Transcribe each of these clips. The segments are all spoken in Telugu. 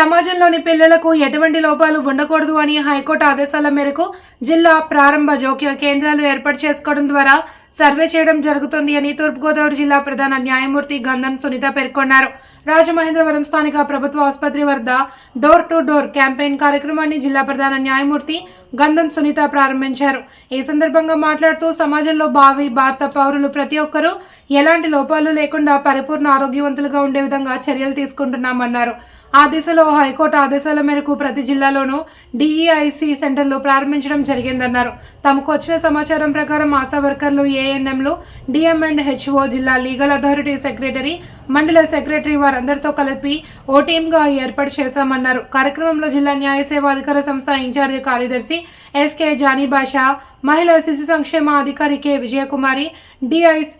సమాజంలోని పిల్లలకు ఎటువంటి లోపాలు ఉండకూడదు అని హైకోర్టు ఆదేశాల మేరకు జిల్లా ప్రారంభ జోక్య కేంద్రాలు ఏర్పాటు చేసుకోవడం ద్వారా సర్వే చేయడం జరుగుతుంది అని తూర్పుగోదావరి జిల్లా ప్రధాన న్యాయమూర్తి గంధం సునీత పేర్కొన్నారు. రాజమహేంద్రవరం స్థానిక ప్రభుత్వ ఆసుపత్రి వద్ద డోర్ టు డోర్ క్యాంపెయిన్ కార్యక్రమాన్ని జిల్లా ప్రధాన న్యాయమూర్తి గంధం సునీత ప్రారంభించారు. ఈ సందర్భంగా మాట్లాడుతూ సమాజంలో భావి భారత పౌరులు ప్రతి ఒక్కరూ ఎలాంటి లోపాలు లేకుండా పరిపూర్ణ ఆరోగ్యవంతులుగా ఉండే విధంగా చర్యలు తీసుకుంటున్నామన్నారు. ఆ దిశలో హైకోర్టు ఆదేశాల మేరకు ప్రతి జిల్లాలోనూ డిఈఐసి సెంటర్లు ప్రారంభించడం జరిగిందన్నారు. తమకు వచ్చిన సమాచారం ప్రకారం ఆశా వర్కర్లు ఏఎన్ఎంలు డిఎం అండ్ హెచ్ఓ జిల్లా లీగల్ అథారిటీ సెక్రటరీ మండల సెక్రటరీ వారందరితో కలిపి ఓ టీమ్గా ఏర్పాటు చేశామన్నారు. కార్యక్రమంలో జిల్లా న్యాయ సేవా అధికార సంస్థ ఇన్ఛార్జి కార్యదర్శి ఎస్కే జానీ బాషా మహిళా శిశు సంక్షేమ అధికారి K. Vijayakumari DIC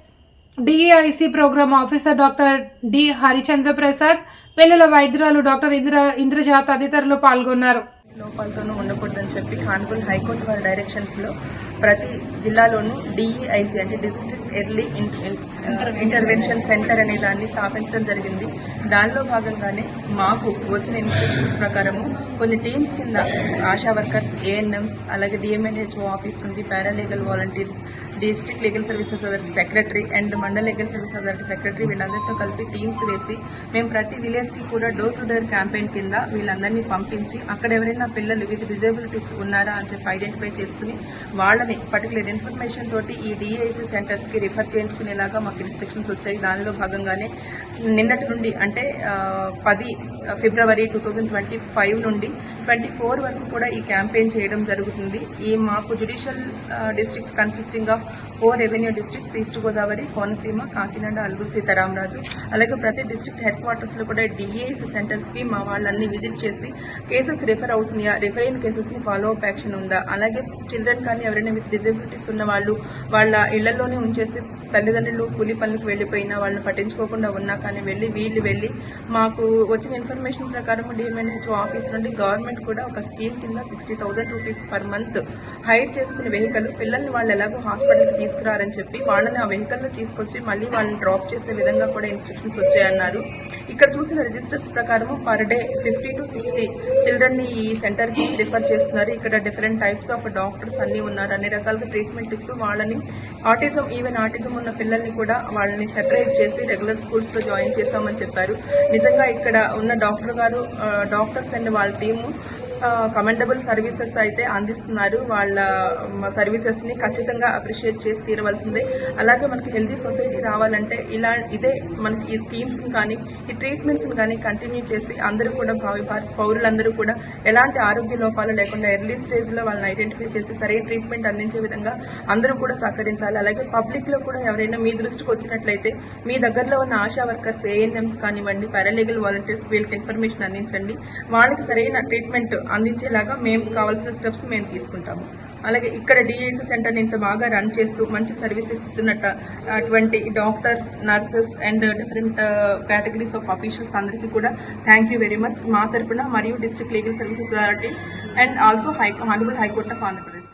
DEIC program officer doctor D. Harichandra Prasad పిల్లల వైద్యురాలు డాక్టర్ ఇంద్ర ఇంద్రజ తదితరులు పాల్గొన్నారు. లోపాలతోనూ ఉండకూడదని చెప్పి హాన్పుల్ హైకోర్టు వారి డైరెక్షన్స్లో ప్రతి జిల్లాలోనూ డిఈఐసి అంటే డిస్ట్రిక్ట్ ఎర్లీ ఇంటర్వెన్షన్ సెంటర్ అనే దాన్ని స్థాపించడం జరిగింది. దానిలో భాగంగానే మాకు వచ్చిన ఇన్స్ట్రక్షన్స్ ప్రకారము కొన్ని టీమ్స్ కింద ఆశా వర్కర్స్ ఏఎన్ఎంస్ అలాగే డిఎంఎన్హెచ్ఓ ఆఫీస్ ఉంది paralegal volunteers district legal services authority secretary and Mandal legal service authority secretary వీళ్ళందరితో కలిపి టీమ్స్ వేసి మేము ప్రతి విలేజ్కి కూడా డోర్ టు డోర్ క్యాంపెయిన్ కింద వీళ్ళందరినీ పంపించి అక్కడ ఎవరైనా పిల్లలు విత్ డిజేబిలిటీస్ ఉన్నారా అని చెప్పి ఐడెంటిఫై చేసుకుని వాళ్ళని పర్టికులర్ ఇన్ఫర్మేషన్ తోటి ఈ డిఐసి సెంటర్స్కి రిఫర్ చేయించుకునేలాగా మాకు ఇన్స్ట్రక్షన్స్ వచ్చాయి. దానిలో భాగంగానే నిన్నటి నుండి అంటే పది ఫిబ్రవరి టూ థౌజండ్ ట్వంటీ ఫైవ్ నుండి ట్వంటీ ఫోర్ వరకు కూడా ఈ క్యాంపెయిన్ చేయడం జరుగుతుంది. ఈ మాకు judicial districts consisting of four revenue districts east Godavari Konaseema Kakinada Alluri Sitaramaraju అలాగే ప్రతి డిస్ట్రిక్ట్ హెడ్ క్వార్టర్స్లో కూడా డిఏఎస్ సెంటర్స్కి మా వాళ్ళని విజిట్ చేసి కేసెస్ రిఫర్ అవుతున్నాయా రిఫర్ అయిన కేసెస్కి ఫాలో అప్ యాక్షన్ ఉందా? అలాగే చిల్డ్రన్ కానీ ఎవరైనా విత్ డిజబిలిటీస్ ఉన్న వాళ్ళు వాళ్ళ ఇళ్ళలోనే ఉంచేసి తల్లిదండ్రులు కూలి పనులకు వెళ్ళిపోయినా వాళ్ళని పట్టించుకోకుండా ఉన్నా కానీ వెళ్ళి వీళ్ళు వెళ్ళి మాకు వచ్చిన ఇన్ఫర్మేషన్ ప్రకారం డిఎంఎన్హెచ్ఓ ఆఫీస్ నుండి గవర్నమెంట్ కూడా ఒక స్కీమ్ కింద sixty thousand rupees per month hire చేసుకునే వెహికల్ పిల్లల్ని వాళ్ళు ఎలాగో హాస్పిటల్కి తీసుకురారని చెప్పి వాళ్ళని ఆ వెహికల్లో తీసుకొచ్చి మళ్ళీ వాళ్ళని డ్రాప్ చేసే విధంగా కూడా ఇన్స్ట్రక్షన్స్ వచ్చాయన్నారు. ఇక్కడ చూసిన రిజిస్టర్స్ ప్రకారం per day fifty to sixty చిల్డ్రన్ని ఈ సెంటర్కి రిఫర్ చేస్తున్నారు. ఇక్కడ డిఫరెంట్ టైప్స్ ఆఫ్ డాక్టర్స్ అన్నీ ఉన్నారు. అన్ని రకాలుగా ట్రీట్మెంట్ ఇస్తూ వాళ్ళని ఆటిజం ఈవెన్ ఆటిజం ఉన్న పిల్లల్ని కూడా వాళ్ళని సెపరేట్ చేసి రెగ్యులర్ స్కూల్స్లో జాయిన్ చేస్తామని చెప్పారు. నిజంగా ఇక్కడ ఉన్న డాక్టర్ గారు డాక్టర్స్ అండ్ వాళ్ళ టీము కమెండబుల్ సర్వీసెస్ అయితే అందిస్తున్నారు. వాళ్ళ సర్వీసెస్ని ఖచ్చితంగా అప్రిషియేట్ చేసి తీరవలసిందే. అలాగే మనకి హెల్దీ సొసైటీ రావాలంటే ఇలా ఇదే మనకి ఈ స్కీమ్స్ని కానీ ఈ ట్రీట్మెంట్స్ని కానీ కంటిన్యూ చేసి అందరూ కూడా భావి పౌరులందరూ కూడా ఎలాంటి ఆరోగ్య లోపాలు లేకుండా ఎర్లీ స్టేజ్లో వాళ్ళని ఐడెంటిఫై చేసి సరైన ట్రీట్మెంట్ అందించే విధంగా అందరూ కూడా సహకరించాలి. అలాగే పబ్లిక్లో కూడా ఎవరైనా మీ దృష్టికి వచ్చినట్లయితే మీ దగ్గరలో ఉన్న ఆశా వర్కర్స్ ఏఎన్ఎంస్ కానివ్వండి పారాలీగల్ వాలంటీర్స్ వీళ్ళకి ఇన్ఫర్మేషన్ అందించండి. వాళ్ళకి సరైన ట్రీట్మెంట్ అందించేలాగా మేము కావాల్సిన స్టెప్స్ మేము తీసుకుంటాము. అలాగే ఇక్కడ డిఐసి సెంటర్ని ఇంత బాగా రన్ చేస్తూ మంచి సర్వీసెస్ ఇస్తున్నట్ట అటువంటి doctors nurses and different categories of officials అందరికీ కూడా థ్యాంక్ యూ వెరీ మచ్ మా తరపున మరియు district legal services authority and also high honourable high court of Andhra Pradesh.